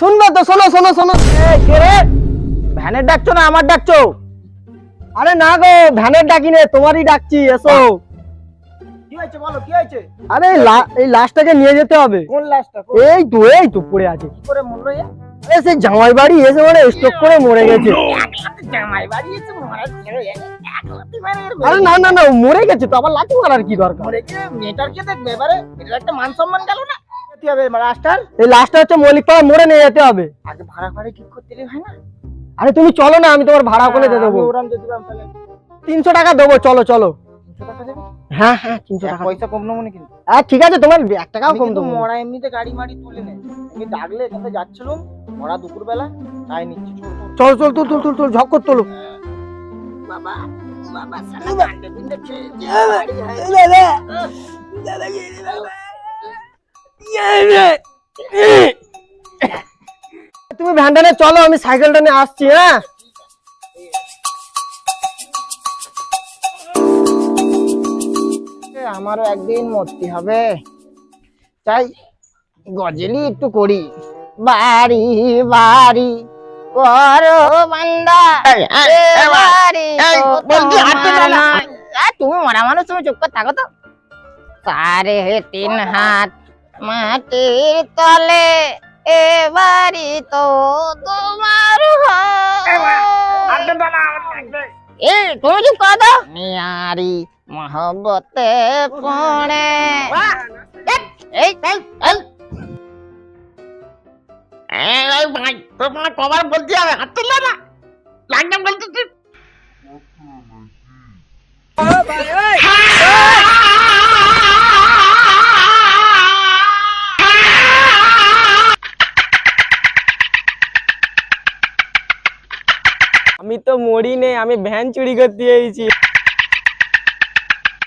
শুনবে তো শোনো শোনো শোনো। ভ্যানের ডাকছো না আমার ডাকছো? আরে না গো ভ্যানের ডাকি নে তোমারই ডাকছি এসো। কি হয়েছে বলো কি হয়েছে? আরে এই লাশটাকে নিয়ে যেতে হবে। কোন লাশটা এই তো এই তো পড়ে আছে। কি করে মরলো এ? আরে সেই জামাই বাড়ি এসে মানে স্ট্রোক করে মরে গেছে। জামাই বাড়ি এসে লাথি মারে আরে না না না মরে গেছে তো আবার লাঠি মারার কি দরকার? মরে গিয়ে মেয়েটার কে দেখবে এবারে এটার একটা মান সম্মান গেল না? কি হবে লাস্টার? এই লাশটা হচ্ছে মল্লিকপাড়া মোড়ে নিয়ে যেতে হবে। আগে ভাড়া ফাড়া ঠিক করতে হয় না? আরে তুমি চলো না আমি তোমার ভাড়া করে দিয়ে দেবো। দিলাম তাহলে। তিনশো টাকা দেবো চলো চলো। দেবে? হ্যাঁ হ্যাঁ তিনশো এক টাকা। পয়সা কম নেব না কিন্তু হ্যাঁ ঠিক আছে তোমার এক টাকাও কম দেবো মরা এমনিতে গাড়ি মাড়ি তুলে নেই। আমি ডাকলে এখান যাচ্ছিলাম মরা দুপুর বেলা তাই নিচ্ছি। চল চল তুল তুল তুল তুল ঝক্কর তোলো। বাবা বাবা সালা গান্ডে খেয়ে যে বাড়ি হয়। তুমি ভ্যানটা নিয়ে চলো আমি সাইকেলটা নিয়ে আসছি হ্যাঁ? আমারও একদিন মরতে হবে। চাই গজলি একটু করি। বাড়ি বাড়ি করো বান্দা। তুমি মরা মানুষ তুমি চুপ করে থাকো তো। সাড়ে তিন হাত মাটির তলে এ বাড়ি তো তোমার হয়। এ তুমি চুপ করো তো নিয়ারি মহব্বতে পড়ে এই এই এই এই ভাই তোমার কবার বলতে হবে হাত তুললে না লাগবে বলতে তুই আমি তো মরি নেই আমি ভ্যান চুরি করতে এসেছি